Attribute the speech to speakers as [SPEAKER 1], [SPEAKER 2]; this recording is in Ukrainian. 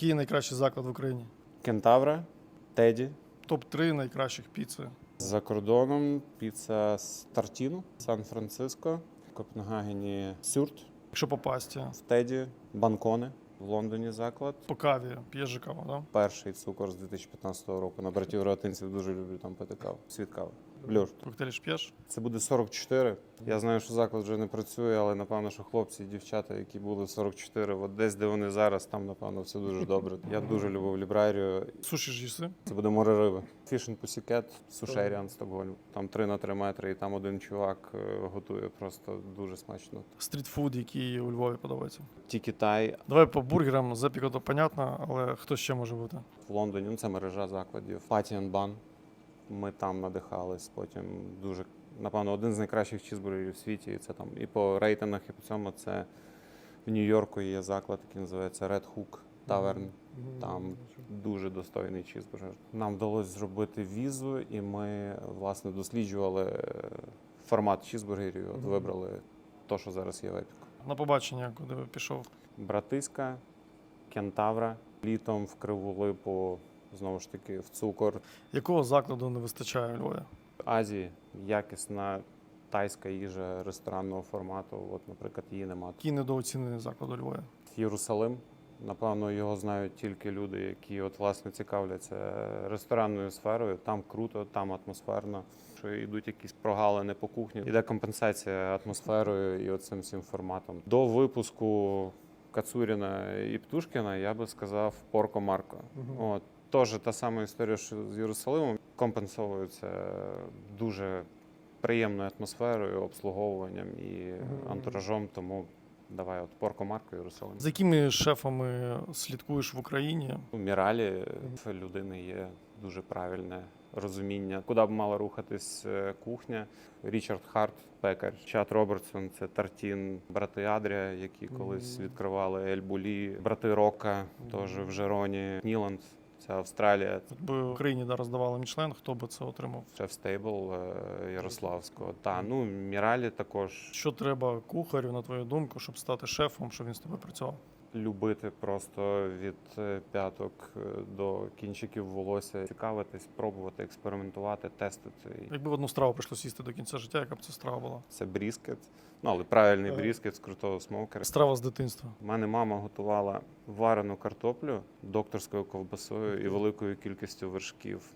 [SPEAKER 1] Який найкращий заклад в Україні?
[SPEAKER 2] Кентавра, Теді.
[SPEAKER 1] Топ-3 найкращих піци.
[SPEAKER 2] За кордоном піца з Тартіну, Сан-Франциско, Копенгагені Сюрт,
[SPEAKER 1] Якщо по пасті,
[SPEAKER 2] в Теді, Банкони, в Лондоні заклад.
[SPEAKER 1] по каві п'єш же каву, да?
[SPEAKER 2] Перший цукор з 2015 року. На братів Ротинців дуже люблю там пити каву. Світ кави. Блюр.
[SPEAKER 1] Коктейлі ж п'єш?
[SPEAKER 2] Це буде 44. Я знаю, що заклад вже не працює, але напевно, що хлопці і дівчата, які були в 44, от десь де вони зараз, там напевно все дуже добре. Я дуже любив лібрарію.
[SPEAKER 1] Суші ж їси?
[SPEAKER 2] Це буде море риби. Фішн Пусікет, Сушеріан, Стокгольм. Там 3 на 3 метри, і там один чувак е, готує просто дуже смачно.
[SPEAKER 1] Стрітфуд, який у Львові подобається.
[SPEAKER 2] Тільки Тай
[SPEAKER 1] Давай по бургерам, запіка то понятно, але хто ще може бути?
[SPEAKER 2] в Лондоні, ну це мережа закладів. Патіан Бан. Ми там надихались. Потім дуже, напевно, один з найкращих чізбургерів в світі. І це там і по рейтингах, і по цьому це в Нью-Йорку є заклад, який називається Red Hook Tavern. Там дуже достойний чізбургер. Нам вдалося зробити візу, і ми власне досліджували е, формат чізбургерів. От вибрали то, що зараз є в Епіку.
[SPEAKER 1] На побачення, куди пішов.
[SPEAKER 2] Братиська, Кентавра, літом в Криву Липу, знову ж таки, в цукор.
[SPEAKER 1] Якого закладу не вистачає у Львові?
[SPEAKER 2] В Азії якісна тайська їжа ресторанного формату. От, наприклад, її немає.
[SPEAKER 1] Який недооцінений заклад у Львові?
[SPEAKER 2] Єрусалим. Напевно, його знають тільки люди, які от власне цікавляться ресторанною сферою. Там круто, там атмосферно. Що йдуть якісь прогалини по кухні. Іде компенсація атмосферою і оцим всім форматом. До випуску Кацуріна і Птушкіна я би сказав Порко Марко. От теж та сама історія, що з Єрусалимом компенсовується дуже приємною атмосферою, обслуговуванням і антуражом. Тому давай, от Порко Марко Єрусалим.
[SPEAKER 1] За якими шефами слідкуєш в Україні?
[SPEAKER 2] У Міралі в людини є дуже правильне розуміння, куди б мала рухатись е, кухня. Річард Харт, пекар, Чат Робертсон, це Тартін, брати Адрія, які колись відкривали Ельбулі, брати Рока, теж в Жероні, Ніланд, це Австралія.
[SPEAKER 1] Якби в Україні да, роздавали Мічлен, хто би це отримав?
[SPEAKER 2] Шеф Стейбл е, Ярославського. Та ну Міралі також
[SPEAKER 1] Що треба кухарю, на твою думку, щоб стати шефом, щоб він з тобою працював?
[SPEAKER 2] Любити просто від е, п'яток е, до кінчиків волосся, цікавитись, пробувати, експериментувати, тестити.
[SPEAKER 1] Якби в одну страву прийшлося їсти до кінця життя, яка б це страва була?
[SPEAKER 2] Це бріскет. Ну, але правильний
[SPEAKER 1] Ага.
[SPEAKER 2] бріскет з крутого смокера.
[SPEAKER 1] Страва з дитинства.
[SPEAKER 2] У мене мама готувала варену картоплю докторською ковбасою і великою кількістю вершків.